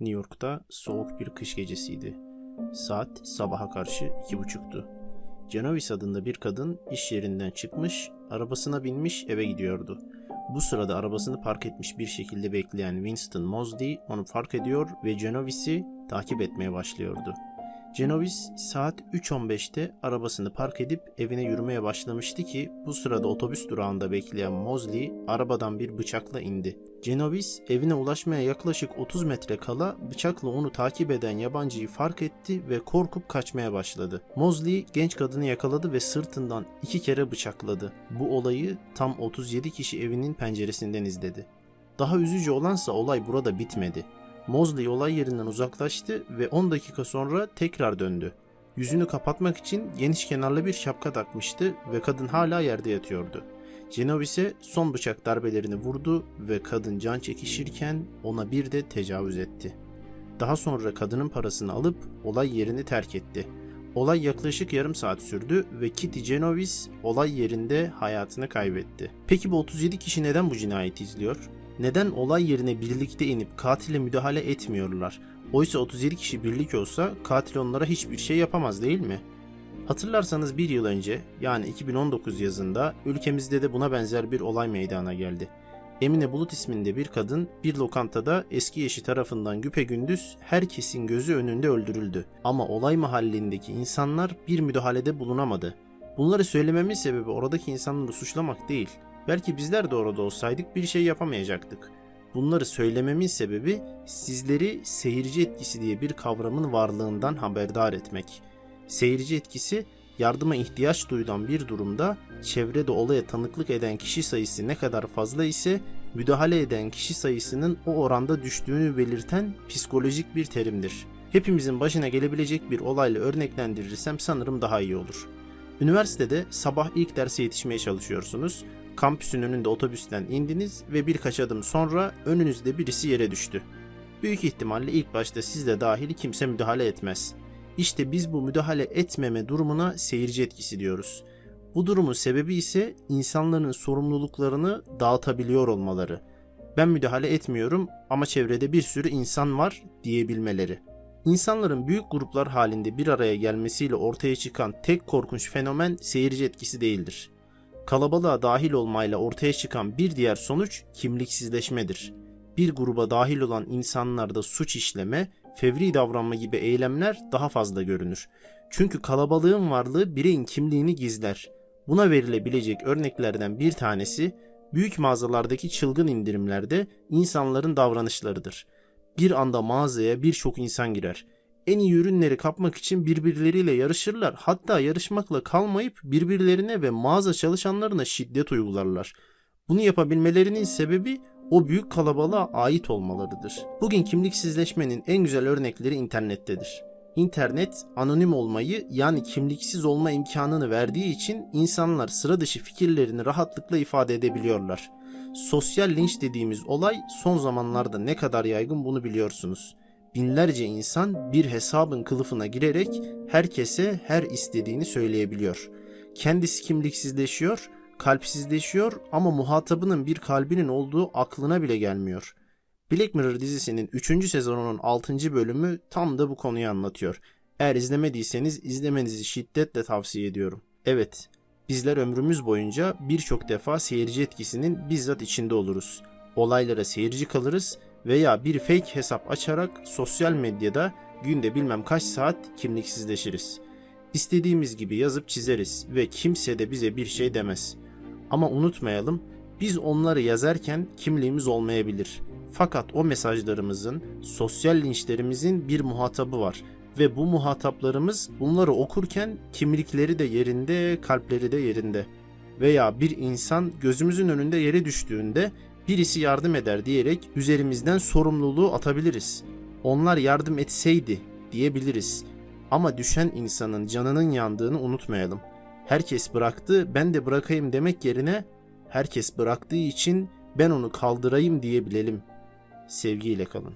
New York'ta soğuk bir kış gecesiydi. Saat sabaha karşı iki buçuktu. Genovis adında bir kadın iş yerinden çıkmış, arabasına binmiş eve gidiyordu. Bu sırada arabasını park etmiş bir şekilde bekleyen Winston Mosley onu fark ediyor ve Genovis'i takip etmeye başlıyordu. Genovis saat 3.15'te arabasını park edip evine yürümeye başlamıştı ki bu sırada otobüs durağında bekleyen Mosley arabadan bir bıçakla indi. Genovis evine ulaşmaya yaklaşık 30 metre kala bıçakla onu takip eden yabancıyı fark etti ve korkup kaçmaya başladı. Mosley genç kadını yakaladı ve sırtından iki kere bıçakladı. Bu olayı tam 37 kişi evinin penceresinden izledi. Daha üzücü olansa olay burada bitmedi. Mosley olay yerinden uzaklaştı ve 10 dakika sonra tekrar döndü. Yüzünü kapatmak için geniş kenarlı bir şapka takmıştı ve kadın hala yerde yatıyordu. Genovis'e son bıçak darbelerini vurdu ve kadın can çekişirken ona bir de tecavüz etti. Daha sonra kadının parasını alıp olay yerini terk etti. Olay yaklaşık yarım saat sürdü ve Kitty Genovis olay yerinde hayatını kaybetti. Peki bu 37 kişi neden bu cinayeti izliyor? Neden olay yerine birlikte inip katile müdahale etmiyorlar? Oysa 37 kişi birlik olsa katil onlara hiçbir şey yapamaz değil mi? Hatırlarsanız bir yıl önce yani 2019 yazında ülkemizde de buna benzer bir olay meydana geldi. Emine Bulut isminde bir kadın bir lokantada eski eşi tarafından güpegündüz herkesin gözü önünde öldürüldü. Ama olay mahallindeki insanlar bir müdahalede bulunamadı. Bunları söylememin sebebi oradaki insanları suçlamak değil. Belki bizler de orada olsaydık bir şey yapamayacaktık. Bunları söylememin sebebi sizleri seyirci etkisi diye bir kavramın varlığından haberdar etmek. Seyirci etkisi yardıma ihtiyaç duyulan bir durumda çevrede olaya tanıklık eden kişi sayısı ne kadar fazla ise müdahale eden kişi sayısının o oranda düştüğünü belirten psikolojik bir terimdir. Hepimizin başına gelebilecek bir olayla örneklendirirsem sanırım daha iyi olur. Üniversitede sabah ilk derse yetişmeye çalışıyorsunuz. Kampüsün önünde otobüsten indiniz ve birkaç adım sonra önünüzde birisi yere düştü. Büyük ihtimalle ilk başta siz de dahil kimse müdahale etmez. İşte biz bu müdahale etmeme durumuna seyirci etkisi diyoruz. Bu durumun sebebi ise insanların sorumluluklarını dağıtabiliyor olmaları. Ben müdahale etmiyorum ama çevrede bir sürü insan var diyebilmeleri. İnsanların büyük gruplar halinde bir araya gelmesiyle ortaya çıkan tek korkunç fenomen seyirci etkisi değildir. Kalabalığa dahil olmayla ortaya çıkan bir diğer sonuç kimliksizleşmedir. Bir gruba dahil olan insanlarda suç işleme, fevri davranma gibi eylemler daha fazla görünür. Çünkü kalabalığın varlığı bireyin kimliğini gizler. Buna verilebilecek örneklerden bir tanesi büyük mağazalardaki çılgın indirimlerde insanların davranışlarıdır. Bir anda mağazaya birçok insan girer. En iyi ürünleri kapmak için birbirleriyle yarışırlar. Hatta yarışmakla kalmayıp birbirlerine ve mağaza çalışanlarına şiddet uygularlar. Bunu yapabilmelerinin sebebi o büyük kalabalığa ait olmalarıdır. Bugün kimliksizleşmenin en güzel örnekleri internettedir. İnternet anonim olmayı yani kimliksiz olma imkanını verdiği için insanlar sıra dışı fikirlerini rahatlıkla ifade edebiliyorlar. Sosyal linç dediğimiz olay son zamanlarda ne kadar yaygın bunu biliyorsunuz. Binlerce insan bir hesabın kılıfına girerek herkese her istediğini söyleyebiliyor. Kendisi kimliksizleşiyor, kalpsizleşiyor ama muhatabının bir kalbinin olduğu aklına bile gelmiyor. Black Mirror dizisinin 3. sezonunun 6. bölümü tam da bu konuyu anlatıyor. Eğer izlemediyseniz izlemenizi şiddetle tavsiye ediyorum. Evet, bizler ömrümüz boyunca birçok defa seyirci etkisinin bizzat içinde oluruz. Olaylara seyirci kalırız veya bir fake hesap açarak sosyal medyada günde bilmem kaç saat kimliksizleşiriz. İstediğimiz gibi yazıp çizeriz ve kimse de bize bir şey demez. Ama unutmayalım, biz onları yazarken kimliğimiz olmayabilir. Fakat o mesajlarımızın, sosyal linçlerimizin bir muhatabı var ve bu muhataplarımız bunları okurken kimlikleri de yerinde, kalpleri de yerinde. Veya bir insan gözümüzün önünde yere düştüğünde birisi yardım eder diyerek üzerimizden sorumluluğu atabiliriz. Onlar yardım etseydi diyebiliriz. Ama düşen insanın canının yandığını unutmayalım. Herkes bıraktı, ben de bırakayım demek yerine herkes bıraktığı için ben onu kaldırayım diyebilelim. Sevgiyle kalın.